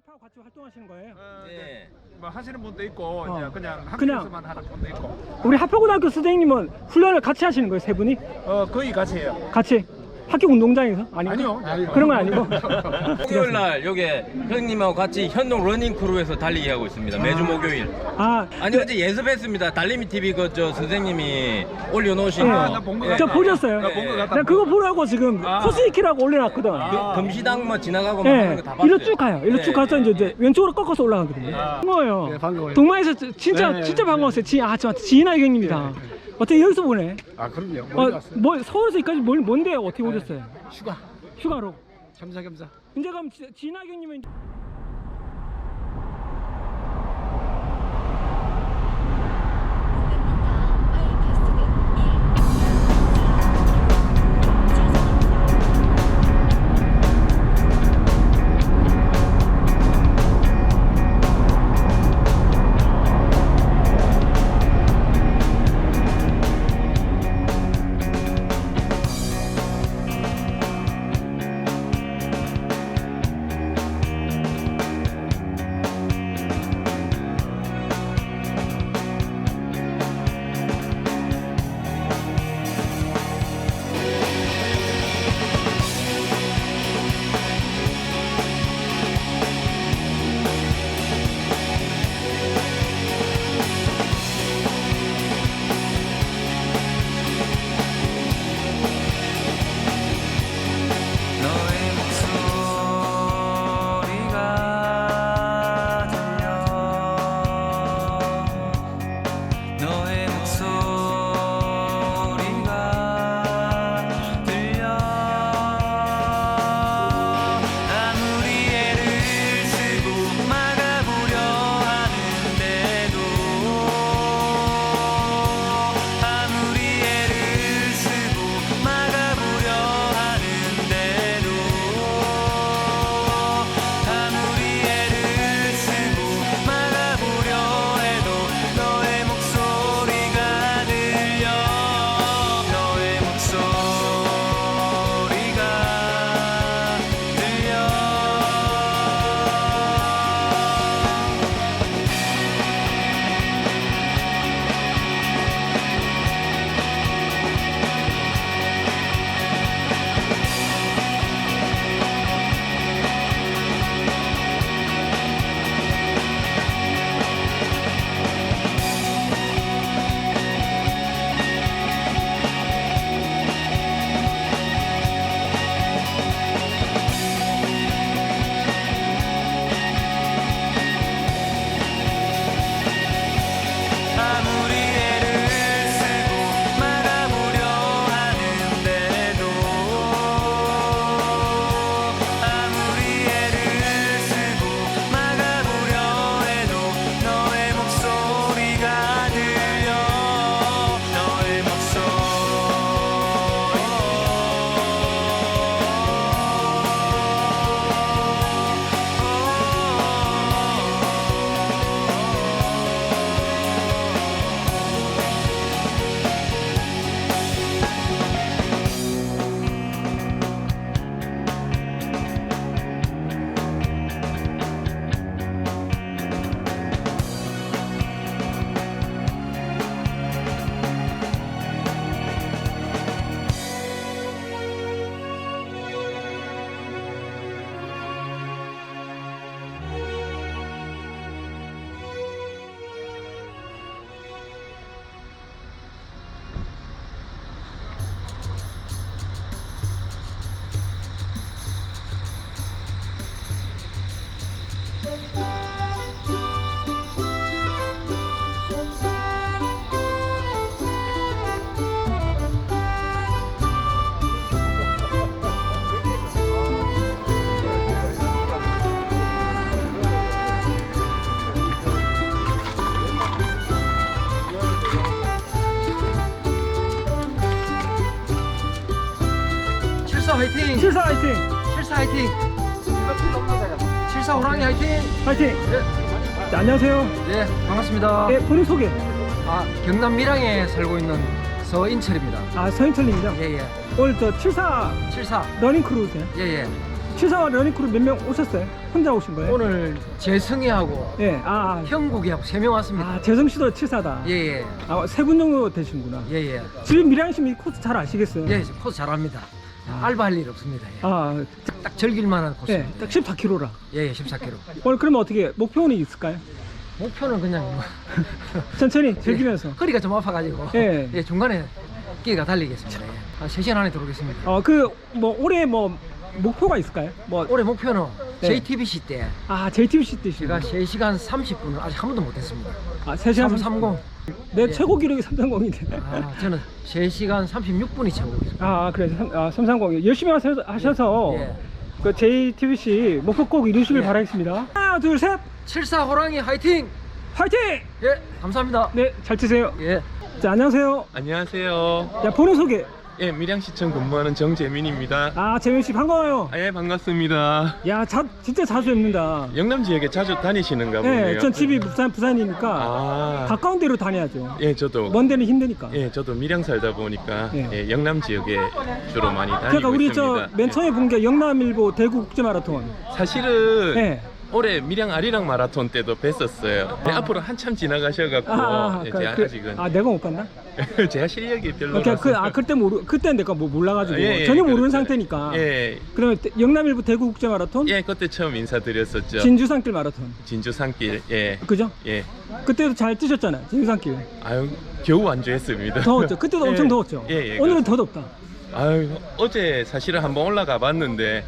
와이프하고 같이 활동하시는 거예요? 어, 네. 뭐 하시는 분도 있고 어. 이제 그냥 그냥- 학교에서만 하는 분도 있고 우리 하평고등학교 선생님은 훈련을 같이 하시는 거예요, 세 분이? 어 거의 같이 해요. 같이 학교 운동장에서? 아니고? 아니요. 그런 건 아니고. 목요일 날 요게 형님하고 같이 현동 러닝 크루에서 달리기 하고 있습니다. 매주 목요일. 아, 아니 어제 예습했습니다. 달리미 TV 그 저 선생님이 올려놓으신 예. 거. 아, 나본것 예. 같다. 저 보셨어요? 나 본것 같다. 나 그거 보라고 지금 아. 코스이키라고 올려놨거든. 그 금시당 뭐 지나가고 막 하는 예, 거다 봤어요. 이로 쭉 가요. 이로 예, 쭉 가서 예, 이제, 예. 이제 왼쪽으로 꺾어서 올라가거든요. 아. 반가워요. 네, 반가워요. 동마에서 저- 진짜 네, 진짜 네. 반가웠어요. 지, 아, 저 지인아 형님이다. 어떻게 여기서 보네? 아 그럼요. 멀리 어, 왔어요. 뭐 서울에서 여기까지 뭘 뭔데 어떻게 오셨어요? 휴가 휴가로. 겸사겸사. 이제 그럼 지- 지인아 형님은 칠사 화이팅! 74 화이팅! 74 호랑이 화이팅! 화이팅! 네, 네, 안녕하세요. 네, 반갑습니다. 네, 본인 소개. 아, 경남 밀양에 살고 있는 서인철입니다. 아, 서인철입니다. 예, 예. 오늘 저 74 74. 러닝 크루 오세요. 예, 예. 74 러닝 크루 몇 명 오셨어요? 혼자 오신 거예요? 오늘 재승이하고 예, 아, 아. 형국이하고 세 명 왔습니다. 아, 재성 씨도 74다. 예, 예. 아, 세 분 정도 되시는구나. 예, 예. 지금 밀양심이 코스 잘 아시겠어요? 예, 코스 잘합니다. 알바할 일 없습니다. 예. 아, 딱 즐길 만한 예, 코스입니다. 딱 14km라. 예 예 14km. 오늘 그러면 어떻게 목표는 있을까요? 목표는 그냥 뭐 천천히 즐기면서. 허리가 좀 아파가지고 예. 예 중간에 끼가 달리겠습니다. 예. 한 3시간 안에 들어오겠습니다. 어, 그 뭐 올해 뭐 목표가 있을까요? 뭐 올해 목표는 네. JTBC 때 아, JTBC. 제가 3시간 30분을 아직 한 번도 못했습니다. 아, 3시간 330. 내 예. 최고 기록이 330인데. 아, 저는 3시간 36분이 최고입니다. 아, 그래. 삼- 아, 330. 열심히 하셔서, 하셔서 예. 그 JTBC 목표 꼭 이루시길 예. 바라겠습니다. 하나, 둘, 셋. 74 호랑이 화이팅! 화이팅! 예, 감사합니다. 네, 잘 치세요. 예. 자, 안녕하세요. 안녕하세요. 야, 번호 소개. 예, 밀양시청 근무하는 정재민입니다. 아, 재민 씨 반가워요. 아, 예, 반갑습니다. 야, 자, 진짜 자주 뵙는다. 영남 지역에 자주 다니시는가 네, 보네요. 전 집이 부산 부산이니까 아, 가까운 데로 다녀야죠. 예, 저도 먼 데는 힘드니까. 예, 저도 밀양 살다 보니까 예. 예, 영남 지역에 주로 많이 다니고 그러니까 우리 있습니다. 저 맨 처음에 본 게 영남일보 대구 국제 마라톤. 예. 사실은 네. 올해 밀양 아리랑 마라톤 때도 뵀었어요. 네, 앞으로 한참 지나가셔갖고 아, 예, 그, 제가 그, 아직은 아 내가 못 봤나? 제가 실력이 그러니까 별로라서 그, 아 그때 모르 그때 내가 뭐 몰라가지고 예, 예, 전혀 모르는 그렇죠. 상태니까. 예, 그러면 때- 영남일보 대구 국제 마라톤, 예, 그때 처음 인사드렸었죠. 진주산길 마라톤, 진주 산길, 예, 그죠? 예. 그때도 잘 뛰셨잖아요. 진주산길. 아유, 겨우 완주했습니다. 더웠죠. 그때도 예. 엄청 더웠죠. 예, 예, 오늘은 더 덥다. 아유 어제 사실은 한번 올라가 봤는데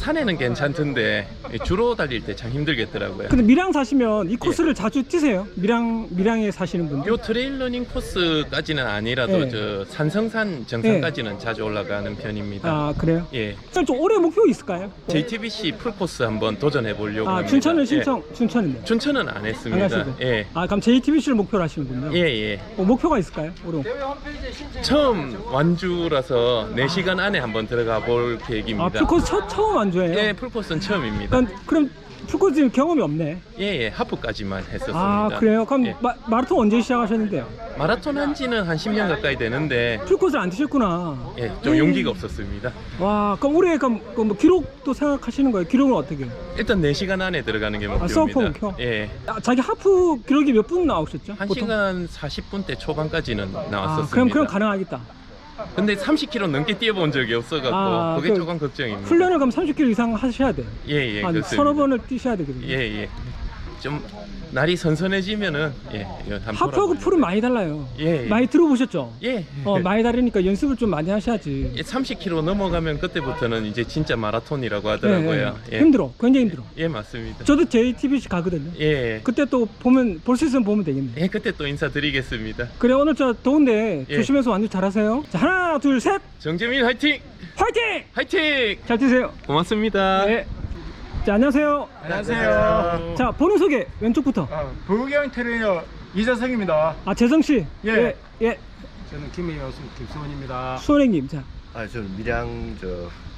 산에는 괜찮던데 주로 달릴 때 참 힘들겠더라고요. 근데 밀양 사시면 이 코스를 자주 뛰세요? 밀양 밀양에 사시는 분들? 요 트레일 러닝 코스까지는 아니라도 예. 저 산성산 정상까지는 자주 올라가는 편입니다. 아 그래요? 예. 좀 올해 목표 있을까요? JTBC 풀 코스 한번 도전해 보려고 아 합니다. 춘천은 예. 신청 춘천인데. 춘천은 안 안 했습니다. 하시고. 예. 아 그럼 JTBC를 목표로 하시는군요. 예, 예. 어, 목표가 있을까요? 올해. 처음 완주라서 4시간 안에 한번 들어가 볼 계획입니다. 아 풀코스 처, 처음 완주해요? 예, 풀코스는 처음입니다. 그럼, 그럼 풀코스 지금 경험이 없네. 예, 예. 하프까지만 했었습니다. 아 그래요? 그럼 예. 마, 마라톤 언제 시작하셨는데요? 마라톤 한 지는 한 10년 가까이 되는데 풀코스를 안 뛰셨구나. 예, 좀 용기가 없었습니다. 와 그럼 올해 그럼, 그럼 뭐 기록도 생각하시는 거예요? 기록은 어떻게? 해요? 일단 4시간 안에 들어가는 게 목표입니다. 서브 목표? 예. 아, 자기 하프 기록이 몇 분 나오셨죠? 1시간 40분대 초반까지는 나왔었습니다. 아, 그럼 그럼 가능하겠다. 근데 30km 넘게 뛰어본 적이 없어갖고 아, 그게 그 조금 걱정입니다. 훈련을 그럼 30km 이상 하셔야 돼. 예, 예, 한. 서너 번을 뛰셔야 되거든요. 예, 예. 좀 날이 선선해지면은 예, 한번 하프하고. 풀은 많이 달라요. 예, 예. 많이 들어보셨죠? 예. 어, 많이 다르니까 연습을 좀 많이 하셔야지. 예, 30km 넘어가면 그때부터는 이제 진짜 마라톤이라고 하더라고요. 예, 예, 예. 힘들어. 굉장히 힘들어. 예, 맞습니다. 저도 JTBC 가거든요. 예. 그때 또 보면 볼 수 있으면 보면 되겠네. 예, 그때 또 인사드리겠습니다. 그래 오늘 저 더운데 예. 조심해서 완주 잘하세요. 자 하나 둘 셋 정재민 화이팅! 화이팅! 화이팅! 잘 뛰세요. 고맙습니다. 네. 자 안녕하세요. 안녕하세요. 자 번호 소개 왼쪽부터. 어, 부경 트레이너 이재성입니다. 아 재성 씨. 예. 예. 예. 저는 김혜영 김수원입니다. 수원행님. 자. 아, 저는 밀양 저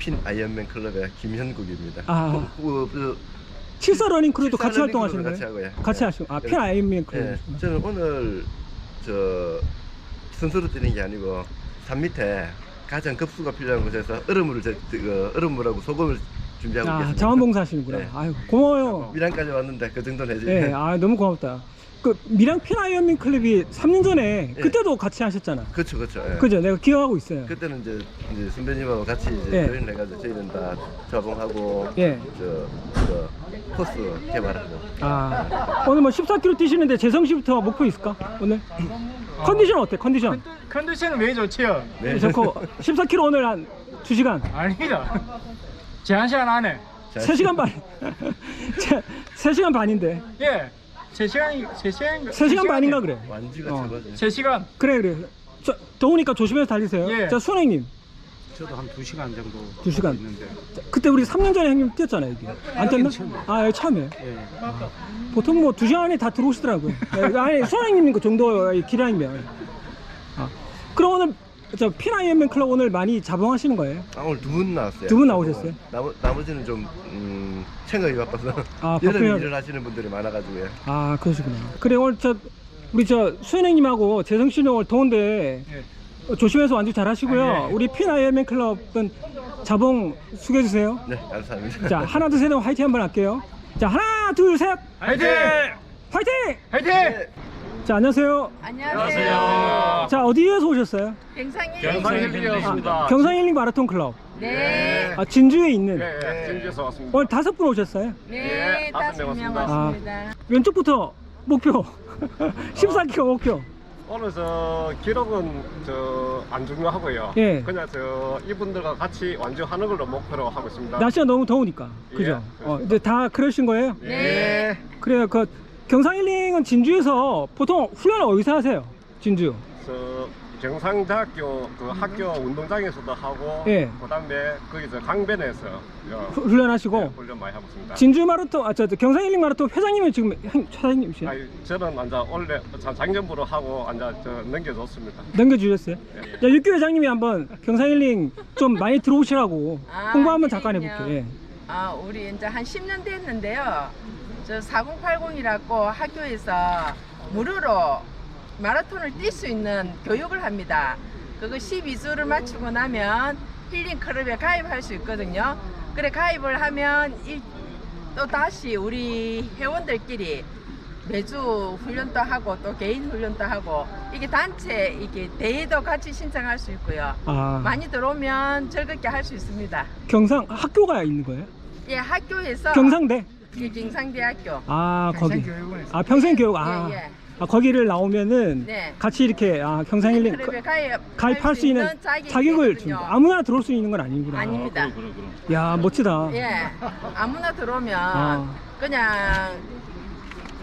핀 아이언맨 클럽의 김현국입니다. 아. 그, 그, 칠사 러닝 크루도 같이 러닝 활동하시는 크루도 거예요? 같이 하고요. 같이 예. 하시고. 아 예. 핀 아이언맨 크루. 예, 저는 오늘 저 선수로 뛰는 게 아니고 산 밑에 가장 급수가 필요한 곳에서 얼음물을 저, 그 얼음물하고 소금을 준비하고 아 있습니다. 자원봉사 하시는구나. 네. 아유 고마워요. 밀양까지 왔는데 그 정도는 해지. 예. 아 너무 고맙다. 그 미랑 핀 아이언맨 클럽이 3년 전에 예. 그때도 같이 하셨잖아. 그렇죠, 그렇죠. 예. 그죠? 내가 기억하고 있어요. 그때는 이제, 이제 선배님하고 같이 이제 예. 조인을 해가지고 저희는 다 자봉하고 예. 저, 저 코스 개발하고 아 오늘 뭐 14km 뛰시는데 재성 씨부터 목표 있을까? 오늘 컨디션 어때? 컨디션? 컨디션은 왜 좋지요? 네. 좋고 14km 오늘 한 2시간 아닙니다. 제한 시간 안에. 3시간 반 3시간 반인데 예. 제 시간이 제 시간 3시간 반인가 그래 완주가 어. 최고죠. 제 시간. 그래 그래 저, 더우니까 조심해서 달리세요 예. 자 수행님 저도 한 2시간 정도 2시간 있는데. 그때 우리 3년 전에 형님 뛰었잖아요 여기 안 뛰었나? 아 여기 처음이에요 예. 보통 뭐 2시간 안에 다 들어오시더라고요 예, 아니 수행님 그 정도의 기량이면 아. 그럼 오늘 저 피나이언맨 클럽 오늘 많이 자봉하시는 거예요? 아, 오늘 두 분 나왔어요. 두 분 나오셨어요? 나머, 나머지는 좀 음, 생각이 바빠서 아, 여름 바쁘요? 일을 하시는 분들이 많아가지고요. 아 그러시구나 그래 오늘 저 우리 저 수현행님하고 재성 씨는 오늘 더운데 예. 어, 조심해서 완주 잘 하시고요 아, 예. 우리 핀 아이언맨 클럽은 자봉 숙여주세요. 네, 감사합니다. 자, 하나, 둘, 셋, 하면 화이팅 한번 할게요. 자, 하나, 둘, 셋, 화이팅! 화이팅! 화이팅! 자, 안녕하세요. 안녕하세요. 자, 어디에서 오셨어요? 경상이. 경상일리였습니다. 경상 힐링 마라톤 클럽. 네. 아, 진주에 있는. 네, 진주에서 왔습니다. 오늘 다섯 분 오셨어요. 네. 예, 다섯 명명 왔습니다. 왔습니다. 왼쪽부터 목표. 14km 목표. 오늘 저 기록은 저 안 중요하고요. 예. 그냥 저 이분들과 같이 완주하는 걸로 목표로 하고 있습니다. 날씨가 너무 더우니까. 그죠? 예, 어, 이제 다 그러신 거예요? 네. 그래요. 그 경상 힐링은 진주에서 보통 훈련을 어디서 하세요? 진주. 저 경상대학교 그 학교 운동장에서도 하고 예. 그다음에 거기서 강변에서 어, 후- 훈련하시고. 예, 훈련 많이 하고 있습니다. 진주 마라톤, 아, 저, 저 경상 힐링 마라톤 회장님이 지금 행-? 아니, 저는 앉아 원래 자- 작년부로 하고 앉아 저 넘겨줬습니다. 넘겨주셨어요? 자, 육교 회장님이 한번 경상 힐링 좀 많이 들어오시라고 아, 홍보 한번 잠깐 힐링이요? 해볼게요. 예. 아, 우리 이제 한 10년 됐는데요. 저 4080이라고 학교에서 무료로 마라톤을 뛸 수 있는 교육을 합니다. 그거 12주를 마치고 나면 힐링 클럽에 가입할 수 있거든요. 그래 가입을 하면 일, 또 다시 우리 회원들끼리 매주 훈련도 하고 또 개인 훈련도 하고 이게 단체 이게 대회도 같이 신청할 수 있고요. 아, 많이 들어오면 즐겁게 할 수 있습니다. 경상 학교가 있는 거예요? 예, 학교에서 경상대? 예, 경상대학교. 아, 거기. 평생교육원에서. 아, 평생교육. 아, 예, 예. 아, 거기를 나오면은 네. 같이 이렇게 아, 경상 힐링 클럽에 가입 가입할 수 있는 자격이 자격을 있거든요. 줍니다. 아무나 들어올 수 있는 건 아니구나. 아닙니다. 야, 멋지다. 예, 아무나 들어오면 아. 그냥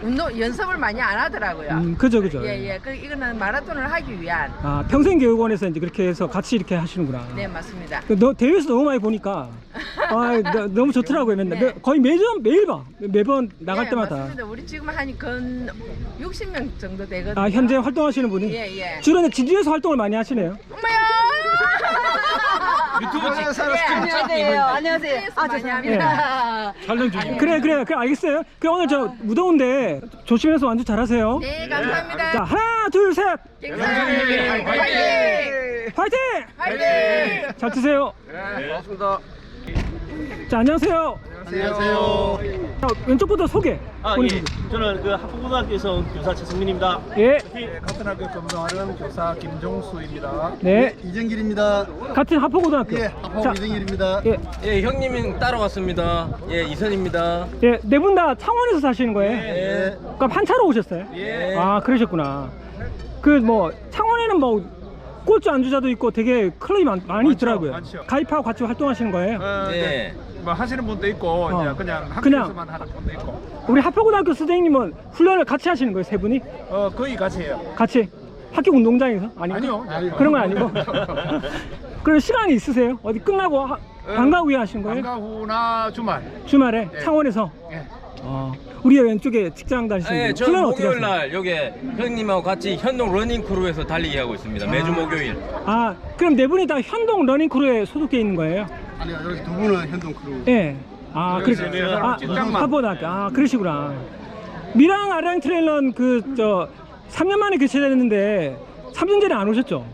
운동 연습을 많이 안 하더라고요. 음, 그죠, 그죠. 예, 예. 그 이거는 마라톤을 하기 위한. 아, 평생교육원에서 이제 그렇게 해서 같이 이렇게 하시는구나. 네, 맞습니다. 그 너 대회에서 너무 많이 보니까 아, 너, 너무 좋더라고요. 맨날 네. 매- 거의 매년 매일 봐. 매번 나갈 예, 때마다. 맞습니다. 우리 지금 한근 60명 정도 되거든요. 아, 현재 활동하시는 분이 예, 예. 주로 이제 진주에서 활동을 많이 하시네요. 유튜브 찍 예, 안녕하세요. 안녕하세요. 아, 죄송합니다. 촬영 중이에요. 그래, 그래, 그래, 알겠어요. 그 오늘 저 무더운데 조심해서 완주 잘하세요. 네, 감사합니다. 자, 하나, 둘, 셋, 경상이 화이팅! 화이팅! 화이팅! 잘 드세요. 네, 고맙습니다. 자, 안녕하세요. 안녕하세요. 자, 왼쪽부터 소개. 아, 예. 저는 그 학부고등학교에서 온 교사 최승민입니다. 예. 같은 학교 근무하는 교사 김종수입니다. 네. 이정길입니다. 같은 하포고등학교. 예, 자, 학부모 이정길입니다. 예, 예, 형님이 따라왔습니다. 예, 이선입니다. 예, 네 분 다 창원에서 사시는 거예요? 예. 그럼 한차로 오셨어요? 예. 아, 그러셨구나. 그 뭐 창원에는 뭐 꼴찌 안주자도 있고 되게 클럽이 많, 많이 많죠, 있더라고요. 많죠. 가입하고 같이 활동하시는 거예요? 어, 예. 네. 뭐 하시는 분도 있고 어. 이제 그냥 그냥. 학교에서만 하는 분도 있고. 우리 하포고등학교 선생님은 훈련을 같이 하시는 거예요, 세 분이? 어 거의 같이 해요. 같이 학교 운동장에서? 아니 아니요. 아니요. 그런 건 아니고. 그럼 시간이 있으세요? 어디 끝나고 하, 어, 방과 후에 하시는 거예요? 방과 후나 주말. 주말에 예. 창원에서? 예. 어, 우리 왼쪽에 직장 다니시는 예, 분저 훈련 어떻게 목요일 하세요? 날 여기 형님하고 같이 현동 러닝 크루에서 달리기 하고 있습니다. 매주 목요일. 아, 그럼 네 분이 다 현동 러닝 크루에 소속돼 있는 거예요? 아니요, 여기 두 분은 현동 크루. 예. 아, 네, 그렇게. 네, 네, 아, 직장만. 화보다학교. 아, 그러시구나. 미랑 아랑 트레일런 그, 저, 3년 만에 개최됐는데, 3년 전에 안 오셨죠?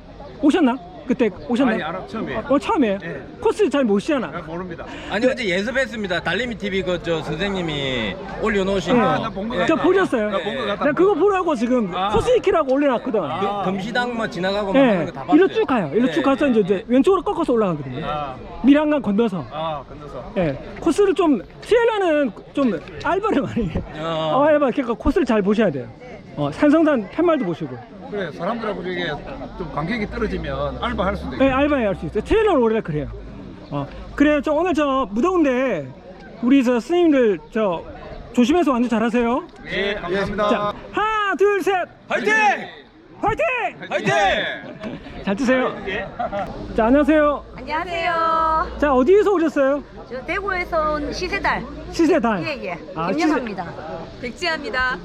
오셨나? 그때 오셨나요? 아니 알아 처음이에요. 어, 처음이에요? 예. 코스 잘 모시잖아. 아, 모릅니다. 아니 어제 연습했습니다. 달리미 TV 그 저 선생님이 올려놓으신 예. 거. 아, 나본것 예. 저 같다. 보셨어요? 나본것 같다. 나 그거 보라고 지금 아. 코스 익히라고 올려놨거든. 아. 그 금시당 뭐 지나가고 막 예. 하는 거다 봤어요. 이로 쭉 가요. 이로 쭉 예, 가서 예, 이제, 예. 이제 왼쪽으로 꺾어서 올라가거든요. 아, 미랑강 건너서. 아 건너서. 예. 코스를 좀, 트레일러는 좀 알바를 많이 해. 어. 어, 알바. 그러니까 코스를 잘 보셔야 돼요. 어, 산성산 팻말도 보시고. 그래 사람들하고 저게 좀 간격이 떨어지면 알바 할 수도 있고. 네, 알바에 할 수 있어요. 트레일러는 원래 그래요. 어, 그래요. 저 오늘 저 무더운데 우리 저 스님들 저 조심해서 완주 잘하세요. 예, 감사합니다. 자, 하나, 둘, 셋, 화이팅! 화이팅! 화이팅! 잘 드세요. 자, 안녕하세요. 안녕하세요. 자, 어디에서 오셨어요? 저 대구에서 온 시세달. 시세단. 예예. 아, 김영합니다. 백지아입니다.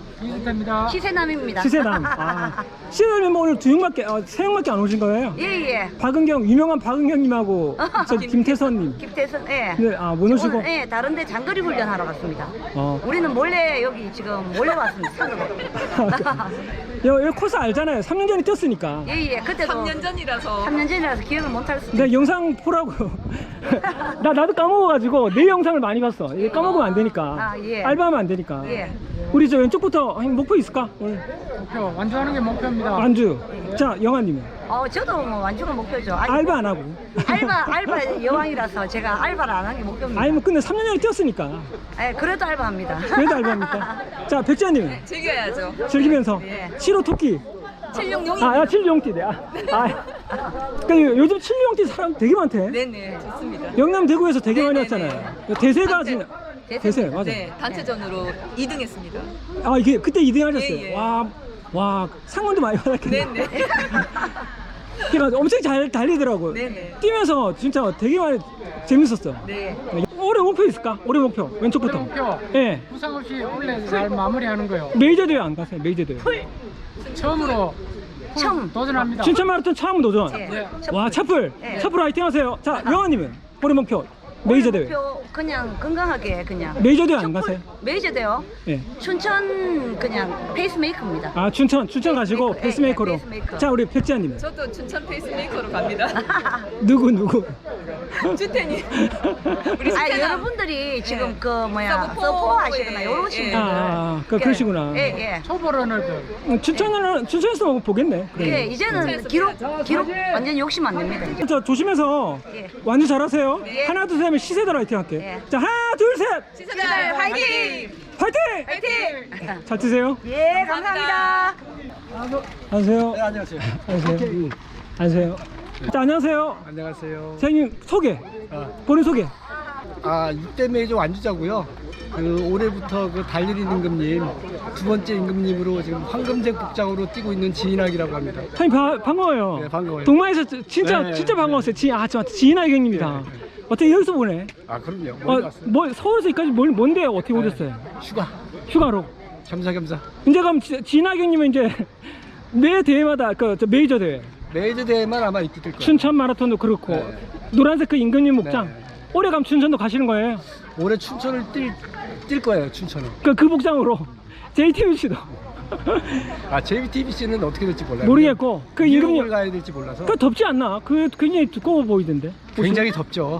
시세남입니다. 시세단. 아, 뭐 오늘 두 명밖에, 어, 세 명밖에 안 오신 거예요? 예예. 박은경, 유명한 박은경님하고 저 김태선님. 김태선 예. 네, 아, 못 오시고. 오늘, 예, 다른데 장거리 훈련하러 갔습니다. 어. 우리는 몰래 여기 지금 몰래 왔습니다. 산으로. 여, 여기 코스 알잖아요. 3년 전에 뛰었으니까. 예예. 그때도 3년 전이라서 3년 전이라서 기억을 못할 수도. 근데 영상 영상 보라고. 나 나도 까먹어가지고 내 영상을 많이 봤어. 이게 까먹으면 안 되니까. 아, 예. 알바하면 안 되니까. 예. 우리 저 왼쪽부터 한 목표 있을까? 오늘 목표 완주하는 게 목표입니다. 안주. 자 영아님은 어, 저도 뭐 완주가 목표죠. 아니, 알바 안 하고. 알바, 알바 여왕이라서 제가 알바를 안 하는 게 목표입니다. 아니 뭐 근데 3년 전에 뛰었으니까. 예, 그래도 알바합니다. 그래도 알바입니까? 자 백지아님은 즐겨야죠. 즐기면서 예. 시로 토끼. 칠룡용이. 아, 야, 칠룡띠네. 아, 아. 그 요즘 칠룡띠 사람 되게 많대. 네네 좋습니다. 영남 대구에서 되게 많이 네네네. 왔잖아요. 대세가 단체. 지금 대세 맞아. 네 단체전으로 2등 했습니다. 아 이게 그때 2등 하셨어요. 예, 예. 와, 와 상금도 많이 받았겠네. 네네. 그러니까 엄청 잘 달리더라고요. 네네. 뛰면서 진짜 되게 많이 재밌었어. 네. 올해 목표 있을까? 올해 목표 왼쪽부터. 올해 목표? 예. 부상 없이 원래 잘 마무리하는 거요. 메이저 대회 안 가세요? 메이저 대회. 처음으로 처음. 도전합니다. 춘천 마라톤 처음 도전. 예. 와 차플. 예. 차플 화이팅 하세요. 자 영아님은 올해 목표 메이저 대회. 목표 그냥 건강하게 그냥. 메이저 대회 안 가세요? 메이저 대요? 예. 춘천 그냥 페이스메이커입니다. 아 춘천 춘천 가시고 페이스메이커, 페이스메이커로. 예, 예, 페이스메이커. 자 우리 백지아님은 저도 춘천 페이스메이커로 갑니다. 누구 누구? 주태님. 우리 아. 여러분들이 지금 그 뭐야 서포 하시거나 예, 요러시면 예. 아, 아, 그 그러시구나. 예, 예. 초보 러너들 음, 춘천은 춘천에서 보겠네. 예, 그러면. 이제는 기록 기록 완전 욕심 안 냅니다. 이제. 저 조심해서 예. 완주 잘하세요. 예. 하나 둘 셋 하면 시세들 화이팅 할게. 예. 자 하나 둘 셋. 시선달 화이팅! 화이팅! 화이팅! 잘 드세요. 예, 감사합니다. 안녕하세요. 네, 안녕하세요. 안녕하세요. 안녕하세요. 자 안녕하세요. 안녕하세요. 선생님 소개. 아. 본인 소개. 아, 6대 메이저 완주자고요. 그 올해부터 그 달리리 임금님 두 번째 임금님으로 지금 황금색 복장으로 뛰고 있는 지인학이라고 합니다. 선생님 바- 반가워요. 네, 반가워요. 동마에서 저- 진짜 네, 진짜 네. 반가웠어요. 지, 아, 저 지인아 형님입니다. 네, 어떻게 여기서 보네? 아, 그럼요. 멀리 어, 왔어요. 뭐 서울에서 여기까지 뭘 뭔데 어떻게 네. 오셨어요? 휴가. 휴가로. 겸사겸사. 이제 그럼 지- 진아 형님은 이제 매 대회마다 그저 메이저 대회, 메이저 대회만 아마 이때 될 거예요. 춘천 마라톤도 그렇고 네. 노란색 그 임금님 목장. 네. 올해 가면 춘천도 가시는 거예요? 올해 춘천을 뛸, 뛸 거예요, 춘천을. 그, 그 복장으로 JTBC도 아, JTBC는 어떻게 될지 몰라요. 모르겠고 그 임금님 가야 될지 몰라서. 그 덥지 않나? 그 굉장히 두꺼워 보이던데. 굉장히 덥죠.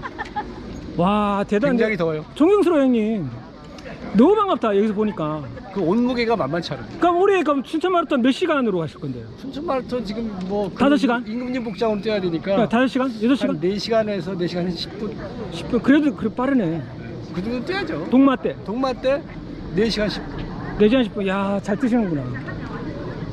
와 대단해. 굉장히 더워요. 존경스러워 형님. 너무 반갑다 여기서 보니까. 그 온무게가 만만치 않아요. 그럼 올해 그럼 춘천 마라톤 몇 시간으로 가실 건데요? 춘천 마라톤 지금 뭐 그 다섯 시간? 임금님 복장으로 뛰어야 되니까 그러니까 다섯 시간? 여섯 시간? 한 4시간에서 4시간 10분 10분 그래도 그래 빠르네. 그 정도 뛰어야죠. 동마 때 동마 때 4시간 10분. 4시간 10분. 야, 잘 뜨시는구나.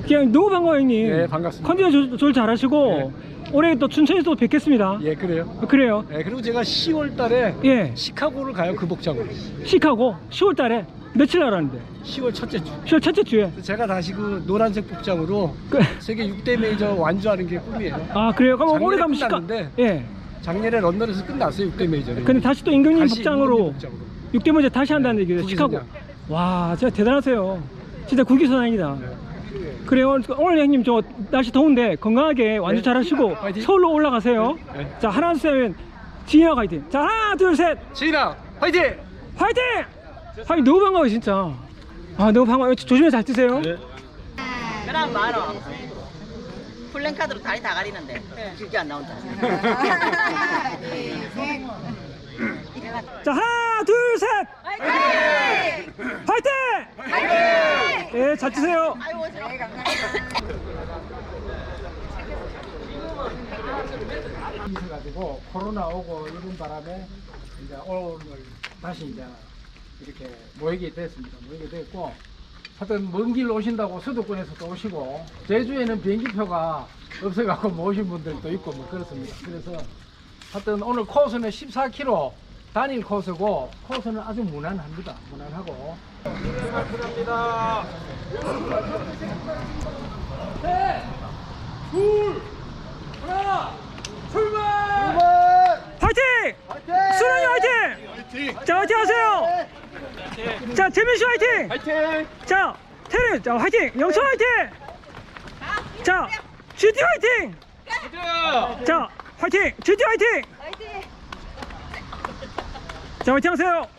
그냥 너무 반가워요, 형님. 예, 반갑습니다. 컨디션 조절, 조절 잘 하시고, 올해 또 춘천에서 또 뵙겠습니다. 예, 그래요. 그래요. 예, 그리고 제가 10월 달에 예, 시카고를 가요, 그 복장으로. 시카고 10월 달에 며칠 나라는데? 10월 첫째 주. 10월 첫째 주에. 그래서 제가 다시 그 노란색 복장으로 그, 세계 6대 메이저 완주하는 게 꿈이에요. 아, 그래요? 그럼 작년에 올해 가면 시카. 끝났는데. 예. 작년에 런던에서 끝났어요, 6대 메이저는. 근데 다시 또 임금님 다시 복장으로 임금님 복장으로. 6대 문제 다시 한다는 얘기예요. 시카고. 국기선양. 와, 진짜 대단하세요. 진짜 국기선양이다. 네. 그래요. 오늘- 형님 저 날씨 더운데 건강하게 완주 네. 잘하시고. 서울로 올라가세요. 네. 자, 하나, 둘, 셋. 지혜와 화이팅. 자, 하나, 둘, 셋. 지인아, 화이팅! 화이팅! 화이팅 너무 반가워요 진짜 아 너무 반가워요 조심히 잘 뛰세요 네. 그럼 말어. 플랜카드로 다리 다 가리는데 길게 안 나온다. 자 하나 둘셋 화이팅! 화이팅! 예잘 뛰세요 있어가지고 코로나 오고 이런 바람에 이제 오늘 다시 이제 이렇게 모이게 됐습니다. 모이게 됐고 하여튼 먼 길 오신다고 수도권에서도 오시고 제주에는 비행기표가 없어갖고 못 오신 분들도 있고 뭐 그렇습니다. 그래서 하여튼 오늘 코스는 14km 단일 코스고 코스는 아주 무난합니다. 무난하고 화이팅! 수련이 화이팅! 자 화이팅 하세요 자 재민 씨 화이팅! 화이팅! 자 태린 자 화이팅! 영철 화이팅! 자 GT 화이팅! 자 화이팅! GT 화이팅! 자 화이팅 하세요